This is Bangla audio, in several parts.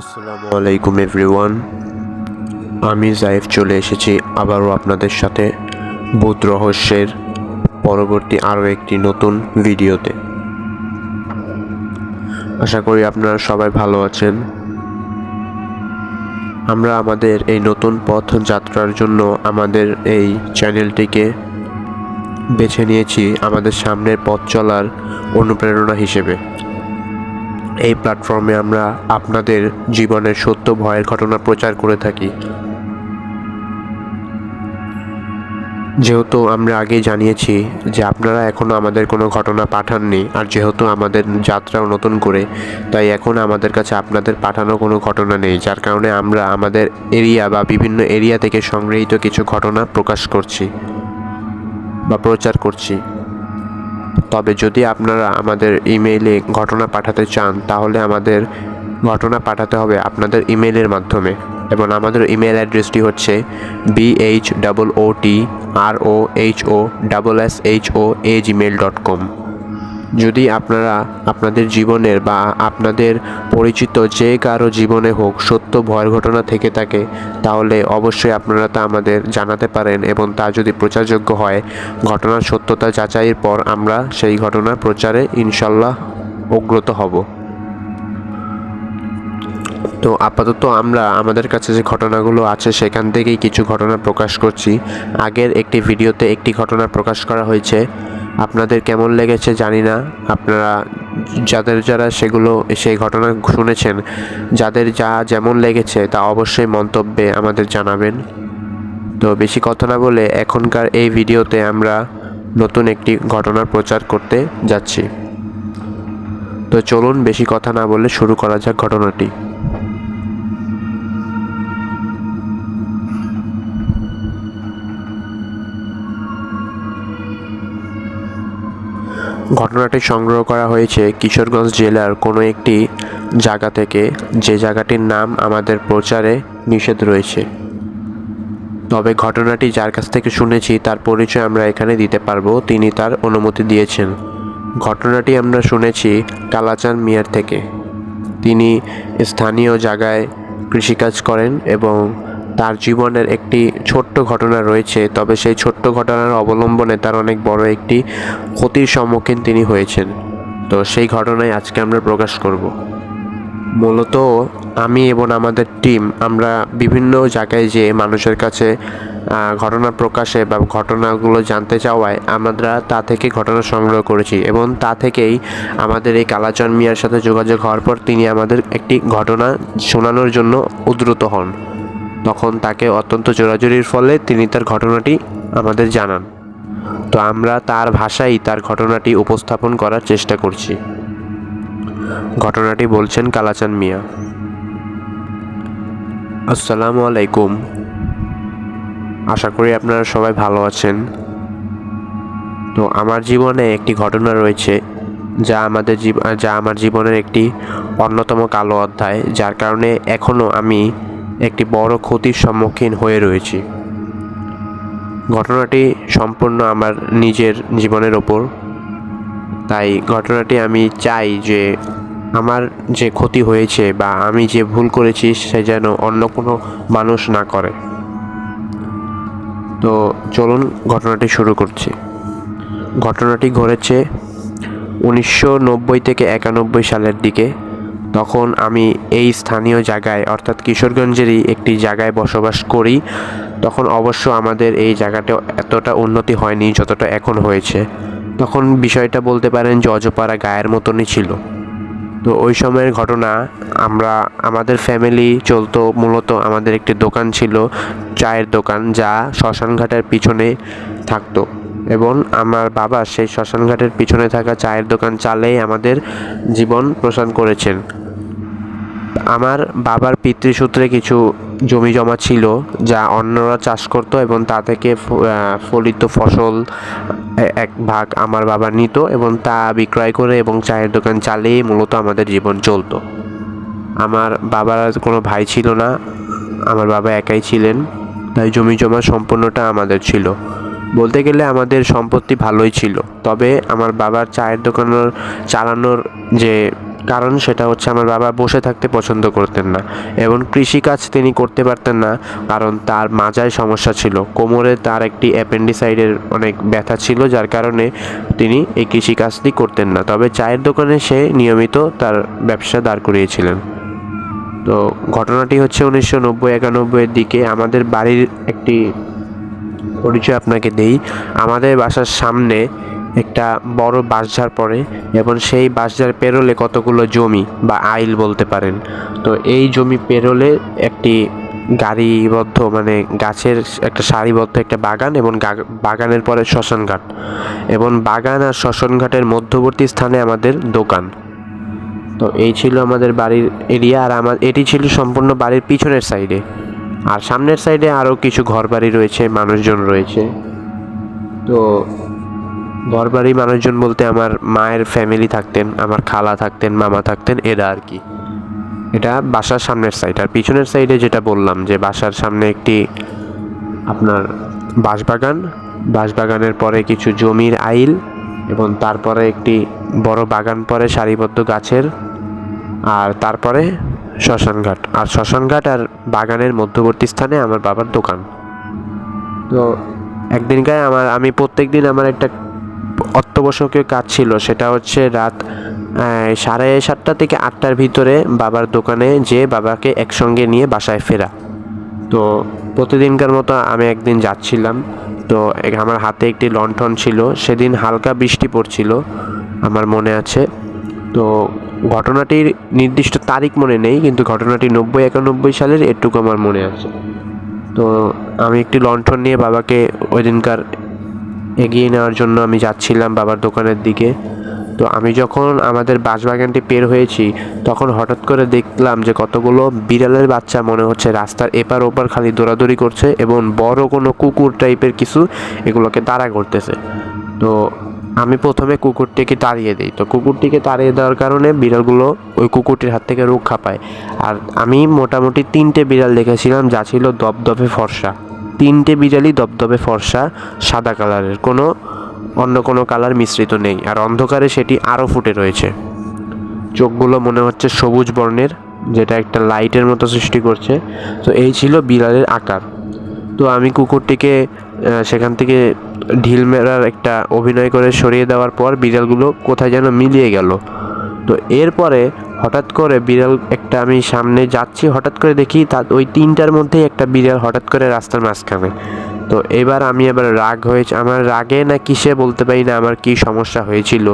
আসসালামু আলাইকুম, এভরিওয়ান। আমি জাইফ চলে এসেছি আবারও আপনাদের সাথে ভূত রহস্যের পরবর্তী আরও একটি নতুন ভিডিওতে। আশা করি আপনারা সবাই ভালো আছেন। আমরা আমাদের এই নতুন পথ যাত্রার জন্য আমাদের এই চ্যানেলটিকে বেছে নিয়েছি আমাদের সামনের পথ চলার অনুপ্রেরণা হিসেবে। এই প্ল্যাটফর্মে আমরা আপনাদের জীবনের সত্য ভয়ের ঘটনা প্রচার করে থাকি। যেহেতু আমরা আগেই জানিয়েছি যে আপনারা এখনও আমাদের কোনো ঘটনা পাঠাননি, আর যেহেতু আমাদের যাত্রাও নতুন করে, তাই এখন আমাদের কাছে আপনাদের পাঠানো কোনো ঘটনা নেই, যার কারণে আমরা আমাদের এরিয়া বা বিভিন্ন এরিয়া থেকে সংগৃহীত কিছু ঘটনা প্রকাশ করছি বা প্রচার করছি। তবে যদি আপনারা আমাদের ইমেইলে ঘটনা পাঠাতে চান, তাহলে আমাদের ঘটনা পাঠাতে হবে আপনাদের ইমেইলের মাধ্যমে। এবং আমাদের ইমেল অ্যাড্রেসটি হচ্ছে BH double O T R O H O double S H O A Gmail dot com যদি আপনারা আপনাদের জীবনের বা আপনাদের পরিচিত যে কারও জীবনে হোক সত্য ভয়ের ঘটনা থেকে থাকে, তাহলে অবশ্যই আপনারা তা আমাদের জানাতে পারেন এবং তা যদি প্রচারযোগ্য হয়, ঘটনার সত্যতা যাচাইয়ের পর আমরা সেই ঘটনার প্রচারে ইনশাল্লাহ অগ্রত হব। তো আপাতত আমরা আমাদের কাছে যে ঘটনাগুলো আছে, সেখান থেকেই কিছু ঘটনা প্রকাশ করছি। আগের একটি ভিডিওতে একটি ঘটনা প্রকাশ করা হয়েছে। আপনাদের কেমন লেগেছে জানি না। আপনারা যাদের যারা সেগুলো, সেই ঘটনা শুনেছেন, যাদের যা যেমন লেগেছে তা অবশ্যই মন্তব্যে আমাদের জানাবেন। তো বেশি কথা না বলে এখনকার এই ভিডিওতে আমরা নতুন একটি ঘটনার প্রচার করতে যাচ্ছি। তো চলুন বেশি কথা না বলে শুরু করা যাক ঘটনাটি। ঘটনাটি সংগ্রহ করা হয়েছে কিশোরগঞ্জ জেলার কোনো একটি জায়গা থেকে। যে জায়গাটির নাম আমাদের প্রচারে নিষেধ রয়েছে। তবে ঘটনাটি যার কাছ থেকে শুনেছি, তার পরিচয় আমরা এখানে দিতে পারব, তিনি তার অনুমতি দিয়েছেন। ঘটনাটি আমরা শুনেছি কালাচান মিয়ার থেকে। তিনি স্থানীয় জায়গায় কৃষিকাজ করেন এবং তার জীবনের একটি ছোট্ট ঘটনা রয়েছে, তবে সেই ছোট্ট ঘটনার অবলম্বনে তার অনেক বড় একটি ক্ষতির সম্মুখীন তিনি হয়েছেন। তো সেই ঘটনায় আজকে আমরা প্রকাশ করব। মূলত আমি এবং আমাদের টিম আমরা বিভিন্ন জায়গায় যে মানুষের কাছে ঘটনা প্রকাশে বা ঘটনাগুলো জানতে চাওয়ায় আমরা তা থেকে ঘটনা সংগ্রহ করেছি এবং তা থেকেই আমাদের এই কালাচান মিয়ার সাথে যোগাযোগ হওয়ার পর তিনি আমাদের একটি ঘটনা শোনানোর জন্য উদ্রত হন। তখন তাকে অত্যন্ত জোরাজুরির ফলে তিনি তার ঘটনাটি আমাদের জানান। তো আমরা তার ভাষায় তার ঘটনাটি উপস্থাপন করার চেষ্টা করছি। ঘটনাটি বলছেন কালাচান মিয়া। আসসালামু আলাইকুম। আশা করি আপনারা সবাই ভালো আছেন। তো আমার জীবনে একটি ঘটনা রয়েছে, যা আমাদের যা আমার জীবনের একটি অন্যতম কালো অধ্যায়, যার কারণে এখনও আমি একটি বড় ক্ষতির সম্মুখীন হয়ে রয়েছি। ঘটনাটি সম্পূর্ণ আমার নিজের জীবনের ওপর। তাই ঘটনাটি আমি চাই যে আমার যে ক্ষতি হয়েছে বা আমি যে ভুল করেছি সে যেন অন্য কোনো মানুষ না করে। তো চলুন ঘটনাটি শুরু করছি। ঘটনাটি ঘটেছে উনিশশো নব্বই থেকে একানব্বই সালের দিকে। তখন আমি এই স্থানীয় জায়গায়, অর্থাৎ কিশোরগঞ্জেরই একটি জায়গায় বসবাস করি, তখন অবশ্য আমাদের এই জায়গাটা এতটা উন্নতি হয়নি যতটা এখন হয়েছে। তখন বিষয়টা বলতে পারেন যে অজপাড়া গায়ের মতনই ছিল। তো ওই সময়ের ঘটনা, আমরা, আমাদের ফ্যামিলি চলতো, মূলত আমাদের একটি দোকান ছিল, চায়ের দোকান, যা শ্মশানঘাটের পিছনে থাকতো। এবং আমার বাবা সেই শ্মশানঘাটের পিছনে থাকা চায়ের দোকান চালেই আমাদের জীবন প্রসান করেছেন। আমার বাবার পিতৃসূত্রে কিছু জমি জমা ছিল, যা অন্যরা চাষ করতো এবং তা থেকে ফলিত ফসল এক ভাগ আমার বাবা নিত এবং তা বিক্রয় করে এবং চায়ের দোকান চালিয়ে মূলত আমাদের জীবন চলতো। আমার বাবার কোনো ভাই ছিল না, আমার বাবা একাই ছিলেন, তাই জমি জমা সম্পূর্ণটা আমাদের ছিল। বলতে গেলে আমাদের সম্পত্তি ভালোই ছিল, তবে আমার বাবার চায়ের দোকানের, চালানোর যে কারণ সেটা হচ্ছে আমার বাবা বসে থাকতে পছন্দ করতেন না এবং কৃষিকাজ তিনি করতে পারতেন না, কারণ তার মাজায় সমস্যা ছিল। কোমরে তার একটি অ্যাপেন্ডিসাইডের অনেক ব্যথা ছিল, যার কারণে তিনি এই কৃষিকাজটি করতেন না। তবে চায়ের দোকানে সে নিয়মিত তার ব্যবসা দাঁড় করিয়েছিলেন। তো ঘটনাটি হচ্ছে উনিশশো নব্বই একানব্বইয়ের দিকে। আমাদের বাড়ির একটি পরিচয় আপনাকে দেই। আমাদের বাসার সামনে একটা বড় বাঁশঝাড় পড়ে এবং সেই বাঁশঝাড় পেরোলে কতগুলো জমি বা আইল বলতে পারেন। তো এই জমি পেরোলে একটি গাড়িবদ্ধ মানে গাছের একটা সারিবদ্ধ একটা বাগান এবং বাগানের পরে শ্মশানঘাট এবং বাগান আর শ্মশানঘাটের মধ্যবর্তী স্থানে আমাদের দোকান। তো এই ছিল আমাদের বাড়ির এরিয়া আর আমার এটি ছিল সম্পূর্ণ বাড়ির পিছনের সাইডে। আর সামনের সাইডে আরও কিছু ঘরবাড়ি রয়েছে, মানুষজন রয়েছে। তো ঘরবাড়ি মানুষজন বলতে আমার মায়ের ফ্যামিলি থাকতেন, আমার খালা থাকতেন, মামা থাকতেন, এরা আর কি। এটা বাসার সামনের সাইড আর পিছনের সাইডে যেটা বললাম যে বাসার সামনে একটি আপনার বাঁশবাগান, বাঁশবাগানের পরে কিছু জমির আইল এবং তারপরে একটি বড় বাগান পরে সারিবদ্ধ গাছের, আর তারপরে শ্মশানঘাট। আর শ্মশানঘাট আর বাগানের মধ্যবর্তী স্থানে আমার বাবার দোকান। তো একদিনকার আমার, আমি প্রত্যেক দিন আমার একটা অত্যাবশ্যকীয় কাজ ছিল, সেটা হচ্ছে রাত সাড়ে সাতটা থেকে আটটার ভিতরে বাবার দোকানে যেয়ে বাবাকে একসঙ্গে নিয়ে বাসায় ফেরা। তো প্রতিদিনকার মতো আমি একদিন যাচ্ছিলাম। তো আমার হাতে একটি লণ্ঠন ছিল, সেদিন হালকা বৃষ্টি পড়ছিল, আমার মনে আছে। তো ঘটনাটির নির্দিষ্ট তারিখ মনে নেই, কিন্তু ঘটনাটি নব্বই একানব্বই সালের, এটুকু আমার মনে আছে। তো আমি একটি লণ্ঠন নিয়ে বাবাকে ওই দিনকার এগিয়ে নেওয়ার জন্য আমি যাচ্ছিলাম বাবার দোকানের দিকে। তো আমি যখন আমাদের বাঁশবাগানটি পের হয়েছি, তখন হঠাৎ করে দেখলাম যে কতগুলো বিড়ালের বাচ্চা মনে হচ্ছে রাস্তার এপার ওপার খালি দৌড়াদৌড়ি করছে এবং বড় কোনো কুকুর টাইপের কিছু এগুলোকে তাড়া করতেছে। তো আমি প্রথমে কুকুরটিকে তাড়িয়ে দিই। তো কুকুরটিকে তাড়িয়ে দেওয়ার কারণে বিড়ালগুলো ওই কুকুরটির হাত থেকে রক্ষা পায়। আর আমি মোটামুটি তিনটে বিড়াল দেখেছিলাম, যা ছিল দপদপে ফর্সা। তিনটে বিড়ালই দপদপে ফর্সা, সাদা কালারের। কোনো অন্য কোনো কালার মিশ্রিত নেই, আর অন্ধকারে সেটি আরও ফুটে রয়েছে। চোখগুলো মনে হচ্ছে সবুজ বর্ণের, যেটা একটা লাইটের মতো সৃষ্টি করছে। তো এই ছিল বিড়ালের আকার। তো আমি কুকুরটিকে সেখান থেকে ঢিল মেরার একটা অভিনয় করে সরিয়ে দেওয়ার পর বিড়ালগুলো কোথায় যেন মিলিয়ে গেল। তো এরপরে হঠাৎ করে বিড়াল একটা আমি সামনে যাচ্ছি, হঠাৎ করে দেখি তার ওই তিনটার মধ্যেই একটা বিড়াল হঠাৎ করে রাস্তার মাঝখানে। তো এবার আমি আবার রাগ হয়েছে আমার রাগে না কিসে বলতে পারি না, আমার কি সমস্যা হয়েছিল?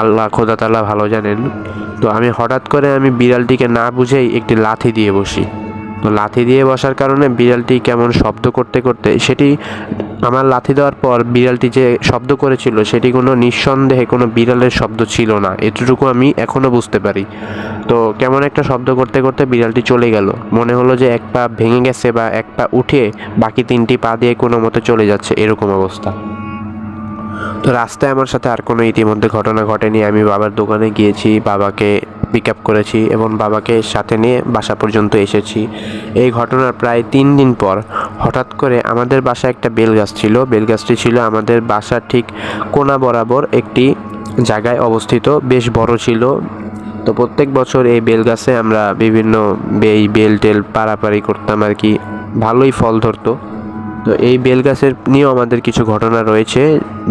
আল্লাহ খোদা তালা ভালো জানেন। তো আমি হঠাৎ করে আমি বিড়ালটিকে না বুঝেই একটি লাথি দিয়ে বসি। তো লাথি দিয়ে বসার কারণে বিড়ালটি কেমন শব্দ করতে করতে সেটি আমার লাথি দেওয়ার পর বিড়ালটি যে শব্দ করেছিল, সেটি কোনো নিঃসন্দেহে কোনো বিড়ালের শব্দ ছিল না। এতটুকু আমি এখনও বুঝতে পারি। তো কেমন একটা শব্দ করতে করতে বিড়ালটি চলে গেল। মনে হলো যে এক পা ভেঙে গেছে বা এক পা উঠে বাকি তিনটি পা দিয়ে কোনো মতো চলে যাচ্ছে, এরকম অবস্থা। তো রাস্তায় আমার সাথে আর কোনো ইতিমধ্যে ঘটনা ঘটেনি। আমি বাবার দোকানে গিয়েছি, বাবাকে পিক আপ করেছি এবং বাবাকে সাথে নিয়ে বাসা পর্যন্ত এসেছি। এই ঘটনার প্রায় তিন দিন পর হঠাৎ করে আমাদের বাসায় একটা বেল গাছ ছিল। বেল গাছটি ছিল আমাদের বাসার ঠিক কোনা বরাবর একটি জায়গায় অবস্থিত, বেশ বড় ছিল। তো প্রত্যেক বছর এই বেল গাছে আমরা বিভিন্ন এই বেল টেল পাড়াপাড়ি করতাম আর কি, ভালোই ফল ধরতো। তো এই বেল গাছের নিয়েও আমাদের কিছু ঘটনা রয়েছে,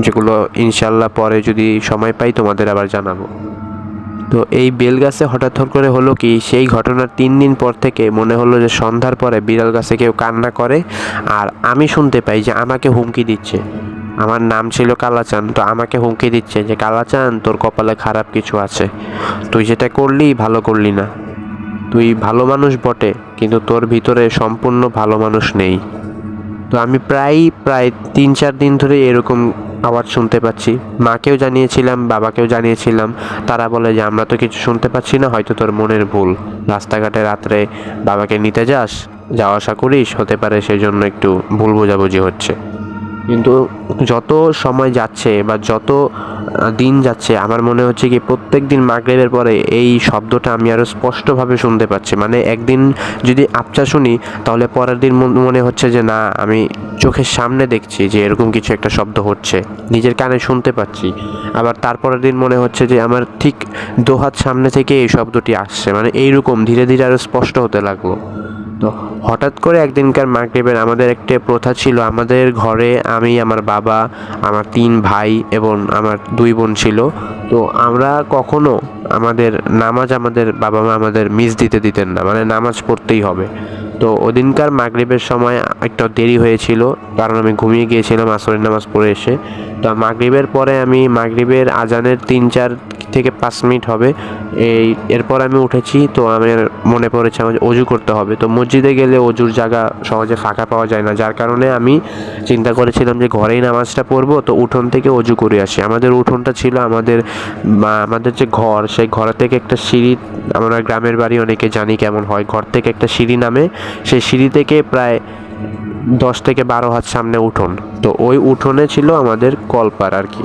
যেগুলো ইনশাল্লাহ পরে যদি সময় পাই তোমাদের আবার জানাব। তো এই বেল গাছে হঠাৎ করে হলো কি, সেই ঘটনার তিন দিন পর থেকে মনে হলো যে সন্ধ্যার পরে বিড়াল গাছে কেউ কান্না করে আর আমি শুনতে পাই যে আমাকে হুমকি দিচ্ছে। আমার নাম ছিল কালাচান, তো আমাকে হুমকি দিচ্ছে যে, কালাচান, তোর কপালে খারাপ কিছু আছে। তুই যেটা করলি, ভালো করলি না। তুই ভালো মানুষ বটে, কিন্তু তোর ভিতরে সম্পূর্ণ ভালো মানুষ নেই। তো আমি প্রায় প্রায় তিন চার দিন ধরে এরকম আওয়াজ শুনতে পাচ্ছি। মাকেও জানিয়েছিলাম, বাবাকেও জানিয়েছিলাম। তারা বলে যে, আমরা তো কিছু শুনতে পাচ্ছি না, হয়তো তোর মনের ভুল। রাস্তাঘাটে রাত্রে বাবাকে নিতে যাস, যাওয়া আসা করিস, হতে পারে সেই জন্য একটু ভুল বোঝাবুঝি হচ্ছে। কিন্তু যত সময় যাচ্ছে বা যত দিন যাচ্ছে, আমার মনে হচ্ছে কি প্রত্যেক দিন মাগরিবের পরে এই শব্দটা আমি আরও স্পষ্টভাবে শুনতে পাচ্ছি। মানে একদিন যদি আপচা শুনি, তাহলে পরের দিন মন- হচ্ছে যে না, আমি চোখের সামনে দেখছি যে এরকম কিছু একটা শব্দ হচ্ছে, নিজের কানে শুনতে পাচ্ছি। আবার তারপরের দিন মনে হচ্ছে যে আমার ঠিক দোহাত সামনে থেকে এই শব্দটি আসছে। মানে এইরকম ধীরে ধীরে আরও স্পষ্ট হতে লাগল। তো হঠাৎ করে একদিনকার মাগরীবের আমাদের একটা প্রথা ছিল, আমাদের ঘরে আমি, আমার বাবা, আমার তিন ভাই এবং আমার দুই বোন ছিল। তো আমরা কখনো আমাদের নামাজ আমাদের বাবা মা আমাদের মিস দিতে দিতেন না মানে নামাজ পড়তেই হবে। তো ওদিনকার মাগরিবের সময় একটা দেরি হয়েছিল, কারণ আমি ঘুমিয়ে গিয়েছিলাম আসরের নামাজ পড়ে এসে। তো মাগরিবের পরে আমি, মাগরিবের আজানের তিন চার থেকে পাঁচ মিনিট হবে, এই এরপর আমি উঠেছি, তো আমার মনে পড়েছে আমার অজু করতে হবে। তো মসজিদে গেলে অজুর জায়গা সহজে ফাঁকা পাওয়া যায় না, যার কারণে আমি চিন্তা করেছিলাম যে ঘরেই নামাজটা পড়ব, তো উঠোন থেকে অজু করে আসি। আমাদের উঠোনটা ছিল আমাদের আমাদের যে ঘর, সেই ঘর থেকে একটা সিঁড়ি, আমরা গ্রামের বাড়ি অনেকে জানি কেমন হয়। ঘর থেকে একটা সিঁড়ি নামে, সেই সিঁড়ি থেকে প্রায় দশ থেকে বারো হাত সামনে উঠোন। তো ওই উঠোনে ছিল আমাদের কলপার আর কি।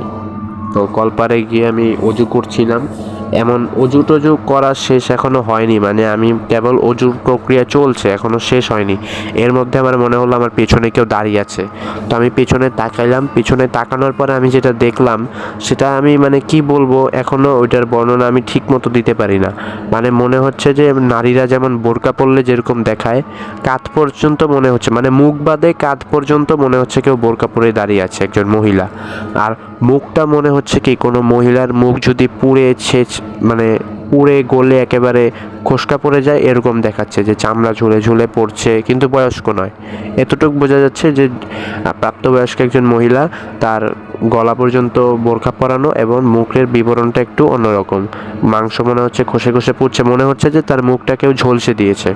তো কলপারে গিয়ে আমি অজু করছিলাম। এমন অজু টজু করা শেষ এখনও হয়নি। মানে আমি কেবল অজুর প্রক্রিয়া চলছে, এখনও শেষ হয়নি। এর মধ্যে আমার মনে হলো আমার পেছনে কেউ দাঁড়িয়ে আছে। তো আমি পেছনে তাকাইলাম। পেছনে তাকানোর পরে আমি যেটা দেখলাম, সেটা আমি মানে কি বলব, এখনও ওইটার বর্ণনা আমি ঠিক মতো দিতে পারি না। মানে মনে হচ্ছে যে নারীরা যেমন বোরকা পরলে যেরকম দেখায়, কাঁধ পর্যন্ত মনে হচ্ছে মানে মুখ বাদে কাঁধ পর্যন্ত মনে হচ্ছে কেউ বোরকা পরে দাঁড়িয়ে আছে একজন মহিলা। আর মুখটা মনে হচ্ছে কি, কোনো মহিলার মুখ যদি পুড়ে ছেচ মানে পুড়ে গলে একেবারে খোসকা পড়ে যায়, এরকম দেখাচ্ছে যে চামড়া ঝুলে ঝুলে পড়ছে, কিন্তু বয়স্ক নয়। এতটুকু বোঝা যাচ্ছে যে প্রাপ্তবয়স্ক একজন মহিলা, তার গলা পর্যন্ত বোরখা পরানো এবং মুখের বিবরণটা একটু অন্যরকম। মাংস মনে হচ্ছে খসে খসে পড়ছে, মনে হচ্ছে যে তার মুখটা কেউ ঝলসে দিয়েছে।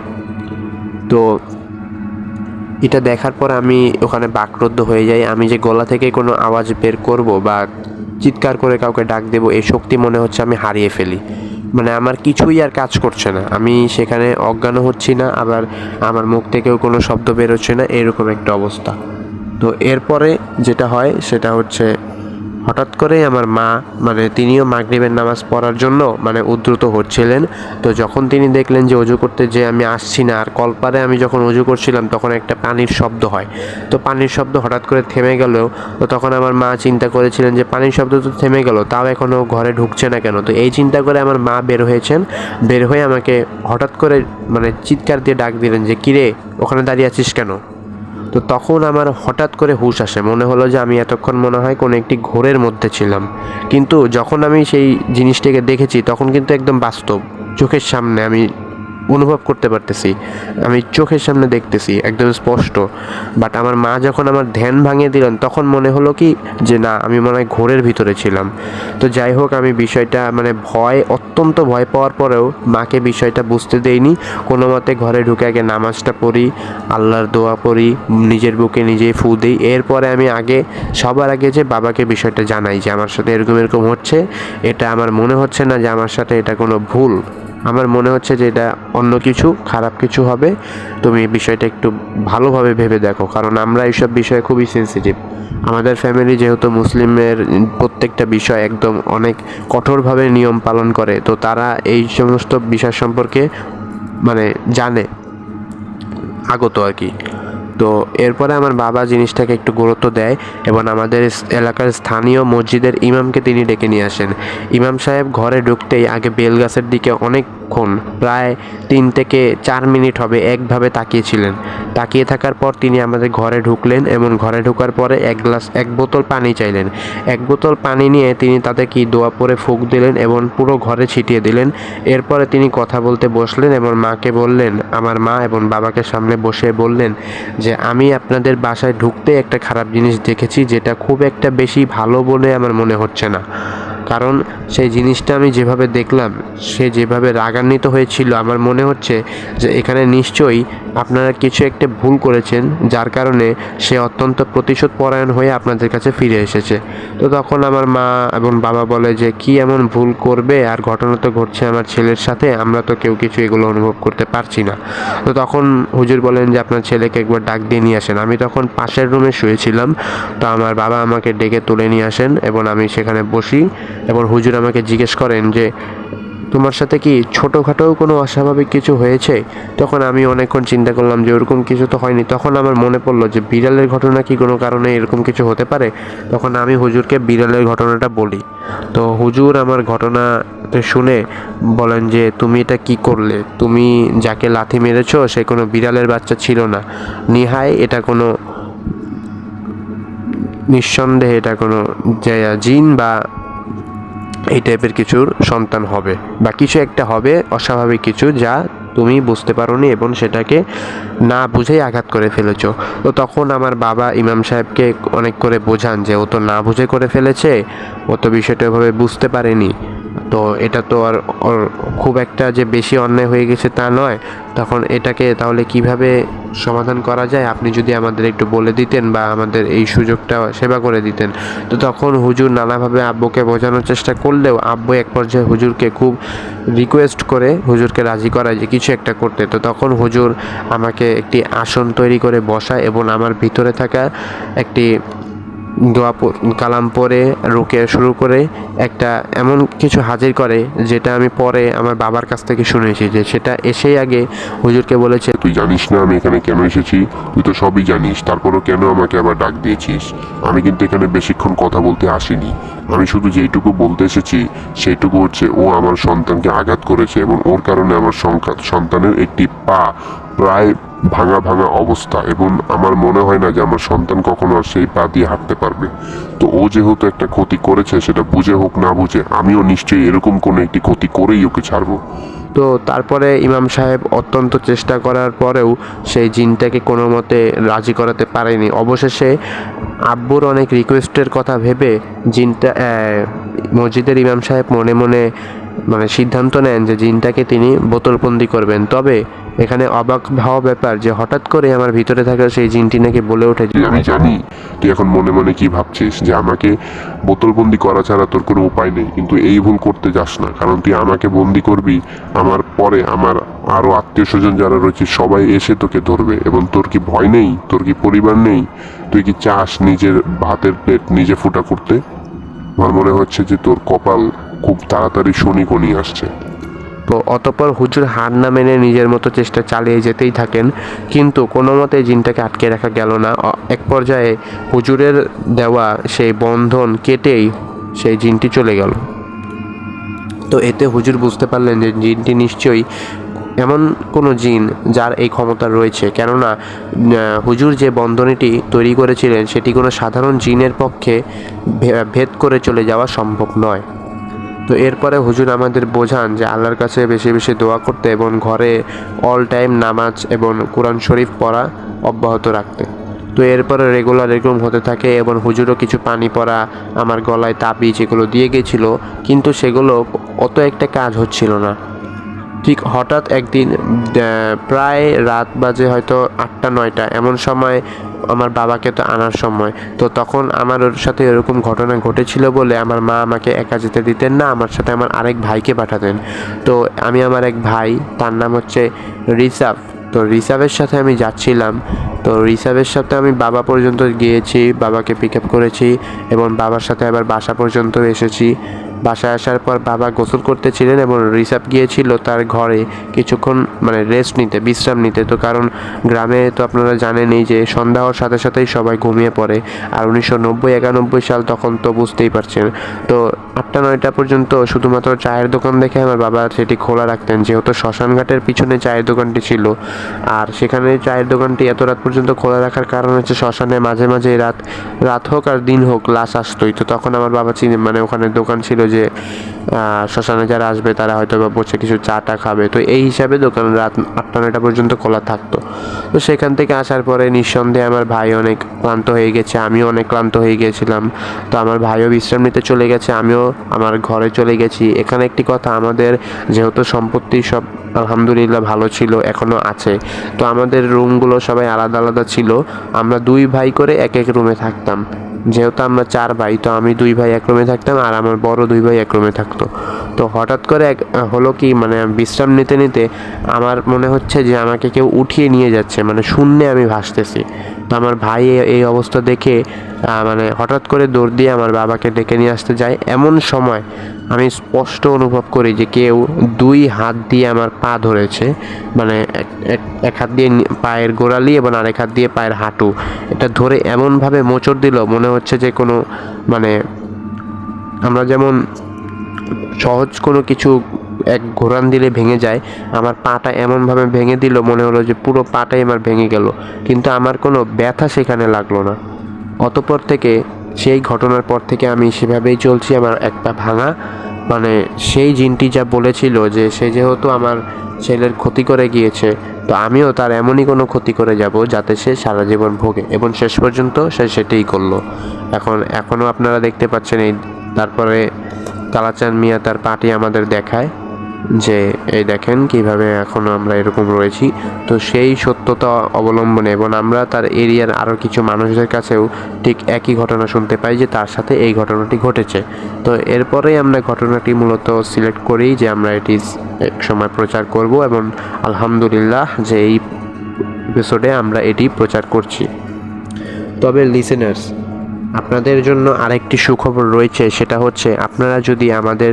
তো এটা দেখার পর আমি ওখানে বাকরুদ্ধ হয়ে যাই। আমি যে গলা থেকে কোনো আওয়াজ বের করব বা চিৎকার করে কাউকে ডাক দেবো, এই শক্তি মনে হচ্ছে আমি হারিয়ে ফেলি। মানে আমার কিছুই আর কাজ করছে না। আমি সেখানে অজ্ঞানও হচ্ছি না, আবার আমার মুখ থেকেও কোনো শব্দ বেরোচ্ছে না, এরকম একটা অবস্থা। তো এরপরে যেটা হয়, সেটা হচ্ছে হঠাৎ করেই আমার মা মানে তিনিও মাগরিবের নামাজ পড়ার জন্য মানে উদ্ধৃত হচ্ছিলেন। তো যখন তিনি দেখলেন যে অজু করতে যে আমি আসছি না, আর কলপারে আমি যখন অজু করছিলাম, তখন একটা পানির শব্দ হয়। তো পানির শব্দ হঠাৎ করে থেমে গেল। তো তখন আমার মা চিন্তা করেছিলেন যে পানির শব্দ তো থেমে গেল, তাও এখনও ঘরে ঢুকছে না কেন? তো এই চিন্তা করে আমার মা বের হয়েছেন। বের হয়ে আমাকে হঠাৎ করে মানে চিৎকার দিয়ে ডাক দিলেন যে, কিরে, ওখানে দাঁড়িয়ে আছিস কেন? তো তখন আমার হঠাৎ করে হুশ আসে। মনে হলো যে আমি এতক্ষণ মনে হয় কোনো একটি ঘোরের মধ্যে ছিলাম। কিন্তু যখন আমি সেই জিনিসটিকে দেখেছি, তখন কিন্তু একদম বাস্তব। চোখের সামনে আমি অনুভব করতে পারতেছি। আমি চোখের সামনে দেখতেছি, একদম স্পষ্ট। বাট আমার মা যখন আমার ধ্যান ভাঙিয়ে দিলেন, তখন মনে হলো কি? যে না, আমি মনে হয় ঘোরের ভিতরে ছিলাম। তো যাই হোক, আমি বিষয়টা মানে ভয়, অত্যন্ত ভয় পাওয়ার পরেও মাকে বিষয়টা বুঝতে দেইনি। কোনো মতে ঘরে ঢুকে আগে নামাজটা পড়ি, আল্লাহর দোয়া পড়ি, নিজের বুকে নিজেই ফু দিই। এরপরে আমি আগে, সবার আগে যে বাবাকে বিষয়টা জানাই যে আমার সাথে এরকম এরকম হচ্ছে, এটা আমার মনে হচ্ছে না যে আমার সাথে এটা কোনো ভুল। আমার মনে হচ্ছে যে এটা অন্য কিছু, খারাপ কিছু হবে। তুমি এই বিষয়টা একটু ভালোভাবে ভেবে দেখো, কারণ আমরা এইসব বিষয়ে খুবই সেন্সিটিভ আমাদের ফ্যামিলি যেহেতু মুসলিমের প্রত্যেকটা বিষয় একদম অনেক কঠোরভাবে নিয়ম পালন করে, তো তারা এই সমস্ত বিষয় সম্পর্কে মানে জানে। আগত আর কি। তো এরপরে আমার বাবা জিনিসটাকে একটু গুরুত্ব দেয় এবং আমাদের এলাকার স্থানীয় মসজিদের ইমামকে তিনি ডেকে নিয়ে আসেন। ইমাম সাহেব ঘরে ঢুকতেই আগে বেলগাছের দিকে অনেকক্ষণ প্রায় তিন থেকে চার মিনিট হবে একভাবে তাকিয়েছিলেন। তাকিয়ে থাকার পর তিনি আমাদের ঘরে ঢুকলেন এবং ঘরে ঢোকার পরে এক গ্লাস, এক বোতল পানি চাইলেন। এক বোতল পানি নিয়ে তিনি তাতে কি দোয়া পরে ফুক দিলেন এবং পুরো ঘরে ছিটিয়ে দিলেন। এরপরে তিনি কথা বলতে বসলেন এবং মাকে বললেন, আমার মা এবং বাবাকে সামনে বসে বললেন যে, আমি আপনাদের বাসায় ঢুকতে একটা খারাপ জিনিস দেখেছি যেটা খুব একটা বেশি ভালো বলে আমার মনে হচ্ছে না। কারণ সেই জিনিসটা আমি যেভাবে দেখলাম, সে যেভাবে রাগান্বিত হয়েছিল, আমার মনে হচ্ছে যে এখানে নিশ্চয়ই আপনারা কিছু একটা ভুল করেছেন, যার কারণে সে অত্যন্ত প্রতিশোধ পরায়ণ হয়ে আপনাদের কাছে ফিরে এসেছে। তো তখন আমার মা এবং বাবা বলে যে, কি এমন ভুল করবে? আর ঘটনা তো ঘটছে আমার ছেলের সাথে, আমরা তো কেউ কিছু এগুলো অনুভব করতে পারছি না। তো তখন হুজুর বলেন যে, আপনার ছেলেকে একবার ডাক দিয়ে নিয়ে আসেন। আমি তখন পাশের রুমে শুয়েছিলাম, তো আমার বাবা আমাকে ডেকে তুলে নিয়ে আসেন এবং আমি সেখানে বসি। এবং হুজুর আমাকে জিজ্ঞেস করেন যে, তোমার সাথে কি ছোটোখাটোও কোনো অস্বাভাবিক কিছু হয়েছে? তখন আমি অনেকক্ষণ চিন্তা করলাম যে, ওরকম কিছু তো হয়নি। তখন আমার মনে পড়ল যে, বিড়ালের ঘটনা কি কোনো কারণে এরকম কিছু হতে পারে? তখন আমি হুজুরকে বিড়ালের ঘটনাটা বলি। তো হুজুর আমার ঘটনা শুনে বলেন যে, তুমি এটা কি করলে? তুমি যাকে লাথি মেরেছো, সে কোনো বিড়ালের বাচ্চা ছিল না। নিহায় এটা কোনো নিঃসন্দেহে এটা কোনো জিন বা এই টাইপের কিছুর সন্তান হবে বা কিছু একটা হবে অস্বাভাবিক কিছু যা তুমি বুঝতে পারোনি এবং সেটাকে না বুঝেই আঘাত করে ফেলেছ। তো তখন আমার বাবা ইমাম সাহেবকে অনেক করে বোঝান যে ও তো না বুঝে করে ফেলেছে, ও তো বিষয়টা ওভাবে বুঝতে পারেনি। তো এটা তো আর ওর খুব একটা যে বেশি অন্যায় হয়ে গেছে তা নয়। তখন এটাকে তাহলে কীভাবে সমাধান করা যায়? আপনি যদি আমাদের একটু বলে দিতেন বা আমাদের এই সুযোগটা সেবা করে দিতেন। তো তখন হুজুর নানাভাবে আব্বুকে বোঝানোর চেষ্টা করলেও আব্বু এক পর্যায়ে হুজুরকে খুব রিকোয়েস্ট করে হুজুরকে রাজি করায় যে কিছু একটা করতে। তো তখন হুজুর আমাকে একটি আসন তৈরি করে বসায় এবং আমার ভিতরে থাকা একটি দোয়া কালাম পরে, রুকে শুরু করে একটা এমন কিছু হাজির করে যেটা আমি পরে আমার বাবার কাছ থেকে শুনেছি যে সেটা এসেই আগে হুজুরকে বলেছে, তুই জানিস না আমি এখানে কেন এসেছি? তুই তো সবই জানিস। তারপরও কেন আমাকে আবার ডাক দিয়েছিস? আমি কিন্তু এখানে বেশিক্ষণ কথা বলতে আসিনি। আমি শুধু যেইটুকু বলতে এসেছি, সেইটুকু হচ্ছে ও আমার সন্তানকে আঘাত করেছে এবং ওর কারণে আমার সন্তানের একটি পা প্রায় ভাঙা ভাঙা অবস্থা এবং আমার মনে হয় না যে আমার সন্তান কখনো আর সেই পা দিয়ে হাঁটতে পারবে। তো ও যেহেতু একটা ক্ষতি করেছে, সেটা বুঝে হোক না বুঝে, আমিও নিশ্চয়ই এরকম কোনো একটি ক্ষতি করেই ওকে ছাড়বো। তো তারপরে ইমাম সাহেব অত্যন্ত চেষ্টা করার পরেও সেই জিনটাকে কোনো মতে রাজি করাতে পারেনি। অবশেষে আব্বুর অনেক রিকোয়েস্টের কথা ভেবে জিনটা মসজিদের ইমাম সাহেব মনে মনে মানে সিদ্ধান্ত নেন যে জিনটাকে তিনি বোতলবন্দি করবেন। তবে এখানে অবাক হওয়া ব্যাপার যে হঠাৎ করে আমার ভিতরে থাকা সেই জিনটি নাকি বলে ওঠে আমি জানি, তুই এখন মনে মনে কি ভাবছিস যে আমাকে বোতলবন্দি করা ছাড়া তোর কোনো উপায় নেই, কিন্তু এই ভুল করতে যাস না, কারণ তুই আমাকে বন্দি করবি, আমার পরে আমার আরও আত্মীয় স্বজন যারা রয়েছে সবাই এসে তোকে ধরবে, এবং তোর কি ভয় নেই? তোর কি পরিবার নেই? তুই কি চাস নিজের ভাতের প্লেট নিজে ফুটা করতে? আমার মনে হচ্ছে যে তোর কপাল খুব তাড়াতাড়ি শনি কনি আসছে। তো অতপর হুজুর হার না মেনে নিজের মতো চেষ্টা চালিয়ে যেতেই থাকেন, কিন্তু কোনো মতে জিনটাকে আটকে রাখা গেল না। এক পর্যায়ে হুজুরের দেওয়া সেই বন্ধন কেটেই সেই জিনটি চলে গেল। তো এতে হুজুর বুঝতে পারলেন যে জিনটি নিশ্চয়ই এমন কোনো জিন যার এই ক্ষমতা রয়েছে। কেননা হুজুর যে বন্ধনীটি তৈরি করেছিলেন, সেটি কোনো সাধারণ জিনের পক্ষে ভেদ করে চলে যাওয়া সম্ভব নয়। তো এরপরে হুজুর আমাদের বোঝান যে আল্লাহর কাছে বেশি বেশি দোয়া করতে এবং ঘরে অল টাইম নামাজ এবং কোরআন শরীফ পড়া অব্যাহত রাখতে। তো এরপরে রেগুলার এরকম হতে থাকে এবং হুজুরও কিছু পানি পড়া, আমার গলায় তাবিজ এগুলো দিয়ে গেছিল, কিন্তু সেগুলো অত একটা কাজ হচ্ছিল না। ঠিক হঠাৎ একদিন প্রায় রাত বাজে হয়তো আটটা, নয়টা, এমন সময় আমার বাবাকে তো আনার সময়। তো তখন আমার ওর সাথে এরকম ঘটনা ঘটেছিল বলে আমার মা আমাকে একা যেতে দিতেন না, আমার সাথে আমার আরেক ভাইকে পাঠাতেন। তো আমি আমার এক ভাই, তার নাম হচ্ছে রিসাফ। তো রিসাবের সাথে আমি যাচ্ছিলাম। তো রিসাবের সাথে আমি বাবা পর্যন্ত গিয়েছি, বাবাকে পিক আপ করেছি এবং বাবার সাথে আবার বাসা পর্যন্ত এসেছি। বাসায় আসার পর বাবা গোসল করতেছিলেন এবং রিসাব গিয়েছিল তার ঘরে কিছুক্ষণ মানে রেস্ট নিতে, বিশ্রাম নিতে। তো কারণ গ্রামে তো আপনারা জানেনই যে সন্ধ্যা হওয়ার সাথে সাথেই সবাই ঘুমিয়ে পড়ে। আর উনিশশো নব্বই একানব্বই সাল তখন তো বুঝতেই পারছেন। তো আটটা নয়টা পর্যন্ত শুধুমাত্র চায়ের দোকান দেখে আমার বাবা সেটি খোলা রাখতেন, যেহেতু শ্মশানঘাটের পিছনে চায়ের দোকানটি ছিল। আর সেখানে চায়ের দোকানটি এত রাত পর্যন্ত খোলা রাখার কারণ হচ্ছে শ্মশানে মাঝে মাঝে রাত রাত হোক আর দিন হোক লাশ আসতোই। তো তখন আমার বাবা চিনে মানে ওখানে দোকান ছিল যে শ্মশানে যারা আসবে তারা হয়তো বা বসে কিছু চা টা খাবে। তো এই হিসাবে দোকান রাত আটটা নয়টা পর্যন্ত খোলা থাকতো। তো সেখান থেকে আসার পরে নিঃসন্দেহে আমার ভাই অনেক ক্লান্ত হয়ে গেছে, আমিও অনেক ক্লান্ত হয়ে গিয়েছিলাম তো আমার ভাইও বিশ্রাম নিতে চলে গেছে, আমিও আমার ঘরে চলে গেছি। এখানে একটি কথা, আমাদের যেহেতু সম্পত্তি সব আলহামদুলিল্লাহ ভালো ছিল এখনও আছে। তো আমাদের রুমগুলো সবাই আলাদা আলাদা ছিল। আমরা দুই ভাই করে এক এক রুমে থাকতাম। যেহেতু আমরা চার ভাই, তো আমি দুই ভাই এক রুমে থাকতাম আর আমার বড় দুই ভাই এক রুমে থাকতো। তো হঠাৎ করে এক, হলো কি মানে বিশ্রাম নিতে নিতে আমার মনে হচ্ছে যে আমাকে কেউ উঠিয়ে নিয়ে যাচ্ছে মানে শূন্যে আমি ভাসতেছি। তো আমার ভাই এই অবস্থা দেখে মানে হঠাৎ করে দৌড় দিয়ে আমার বাবাকে ডেকে নিয়ে আসতে যায়। এমন সময় আমি স্পষ্ট অনুভব করি যে কেউ দুই হাত দিয়ে আমার পা ধরেছে। মানে এক- হাত দিয়ে পায়ের গোড়ালি এবং আরেক হাত দিয়ে পায়ের হাঁটু। এটা ধরে এমনভাবে মোচড় দিল, মনে হচ্ছে যে কোনো মানে আমরা যেমন সহজ কোনো কিছু এক ঘোরান দিলে ভেঙে যায়, আমার পাটা এমনভাবে ভেঙে দিল, মনে হলো যে পুরো পাটাই আমার ভেঙে গেল। কিন্তু আমার কোনো ব্যথা সেখানে লাগল না। অতপর থেকে সেই ঘটনার পর থেকে আমি সেভাবেই চলছি, আমার একটা ভাঙা। মানে সেই জিনটি যা বলেছিল যে সে যেহেতু আমার ছেলের ক্ষতি করে গিয়েছে, তো আমিও তার এমনই কোনো ক্ষতি করে যাব যাতে সে সারা জীবন ভোগে। এবং শেষ পর্যন্ত সে সেটাই করল। এখন, এখনও আপনারা দেখতে পাচ্ছেন এই, তারপরে কালাচান মিয়া তার পাটি আমাদের দেখায়। যে, এই দেখেন কীভাবে এখনও আমরা এরকম রয়েছি। তো সেই সত্যতা অবলম্বনে এবং আমরা তার এরিয়ার আরও কিছু মানুষদের কাছেও ঠিক একই ঘটনা শুনতে পাই যে, তার সাথে এই ঘটনাটি ঘটেছে। তো এরপরেই আমরা ঘটনাটি মূলত সিলেক্ট করি যে, আমরা এটি এক সময় প্রচার করব এবং আলহামদুলিল্লাহ যে, এই এপিসোডে আমরা এটি প্রচার করছি। তবে লিসেনার্স আপনাদের জন্য আরেকটি সুখবর রয়েছে, সেটা হচ্ছে আপনারা যদি আমাদের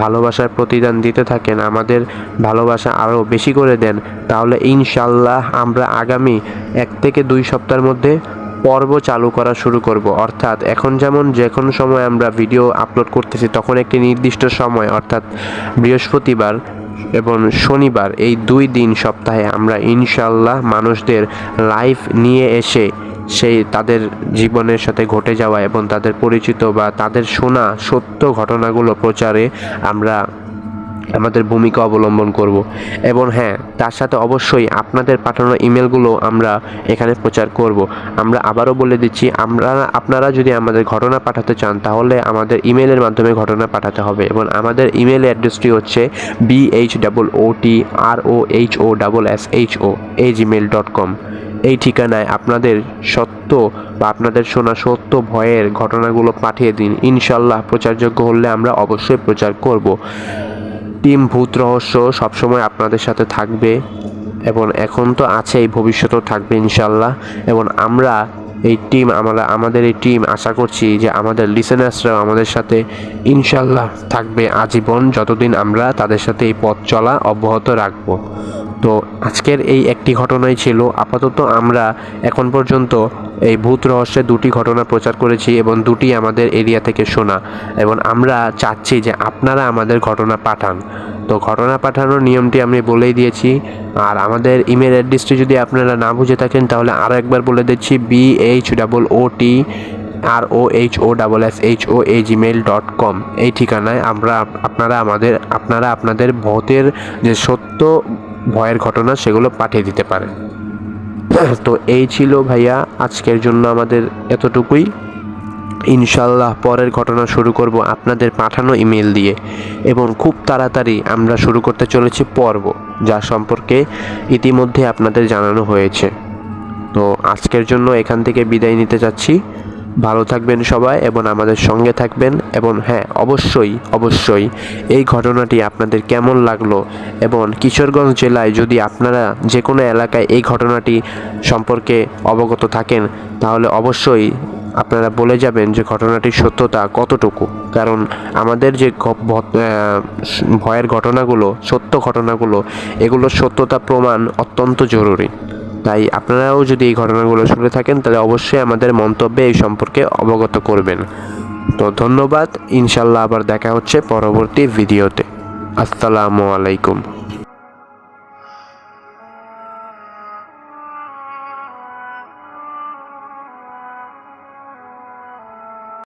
ভালোবাসার প্রতিদান দিতে থাকেন, আমাদের ভালোবাসা আরও বেশি করে দেন, তাহলে ইনশাল্লাহ আমরা আগামী এক থেকে দুই সপ্তাহের মধ্যে পর্ব চালু করা শুরু করব। অর্থাৎ এখন যেমন যে কোনো সময় আমরা ভিডিও আপলোড করতেছি, তখন একটি নির্দিষ্ট সময়, অর্থাৎ বৃহস্পতিবার এবং শনিবার, এই দুই দিন সপ্তাহে আমরা ইনশাল্লাহ মানুষদের লাইভ নিয়ে এসে সেই তাদের জীবনের সাথে ঘটে যাওয়া এবং তাদের পরিচিত বা তাদের শোনা সত্য ঘটনাগুলো প্রচারে আমরা আমাদের ভূমিকা অবলম্বন করব। এবং হ্যাঁ তার সাথে অবশ্যই আপনাদের পাঠানো ইমেলগুলো আমরা এখানে প্রচার করব। আমরা আবারও বলে দিচ্ছি, আমরা, আপনারা যদি আমাদের ঘটনা পাঠাতে চান, তাহলে আমাদের ইমেলের মাধ্যমে ঘটনা পাঠাতে হবে। এবং আমাদের ইমেল অ্যাড্রেসটি হচ্ছে BH double O T R O H O double S H O এই জিমেল ডট কম এই ঠিকানায় আপনাদের সত্য বা আপনাদের শোনা সত্য ভয়ের ঘটনাগুলো পাঠিয়ে দিন। ইনশাল্লাহ প্রচারযোগ্য হলে আমরা অবশ্যই প্রচার করব। টিম ভূত রহস্য সবসময় আপনাদের সাথে থাকবে এবং এখন তো আছেই, ভবিষ্যতেও থাকবে ইনশাল্লাহ এবং আমরা এই টিম আমরা আমাদের এই টিম আশা করছি যে আমাদের লিসেনার্সরাও আমাদের সাথে ইনশাল্লাহ থাকবে। আজীবন যতদিন আমরা তাদের সাথে এই পথ চলা অব্যাহত রাখব। তো আজকের এই একটি ঘটনাই ছিল। আপাতত আমরা এখন পর্যন্ত এই ভূত রহস্যের দুটি ঘটনা প্রচার করেছি এবং দুটি আমাদের এরিয়া থেকে শোনা এবং আমরা চাচ্ছি যে আপনারা আমাদের ঘটনা পাঠান। তো ঘটনা পাঠানোর নিয়মটি আমি বলেই দিয়েছি। আর আমাদের ইমেল অ্যাড্রেসটি যদি আপনারা না বুঝে থাকেন, তাহলে আরও একবার বলে দিচ্ছি B H double O T R O H O double S H O A Gmail dot com এই ঠিকানায় আমরা আপনারা আমাদের, আপনারা আপনাদের ভূতের যে সত্য ভয়ের ঘটনা সেগুলো পাঠিয়ে দিতে পারে। তো এই ছিল ভাইয়া আজকের জন্য আমাদের এতটুকুই। ইনশাল্লাহ পরের ঘটনা শুরু করব আপনাদের পাঠানো ইমেল দিয়ে এবং খুব তাড়াতাড়ি আমরা শুরু করতে চলেছি পর্ব, যা সম্পর্কে ইতিমধ্যে আপনাদের জানানো হয়েছে। তো আজকের জন্য এখান থেকে বিদায় নিতে চাচ্ছি ভালো থাকবেন সবাই এবং আমাদের সঙ্গে থাকবেন এবং হ্যাঁ অবশ্যই অবশ্যই এই ঘটনাটি আপনাদের কেমন লাগল এবং কিশোরগঞ্জ জেলায় যদি আপনারা যে কোনো এলাকায় এই ঘটনাটি সম্পর্কে অবগত থাকেন, তাহলে অবশ্যই আপনারা বলে যাবেন যে ঘটনাটির সত্যতা কতটুকু। কারণ আমাদের যে ভয়ের ঘটনাগুলো, সত্য ঘটনাগুলো, এগুলোর সত্যতা প্রমাণ অত্যন্ত জরুরি। তাই আপনারাও যদি এই ঘটনাগুলো শুনে থাকেন, তাহলে অবশ্যই আমাদের মন্তব্যে এই সম্পর্কে অবগত করবেন। তো ধন্যবাদ, ইনশাল্লাহ আবার দেখা হচ্ছে পরবর্তী ভিডিওতে। আসসালামু আলাইকুম।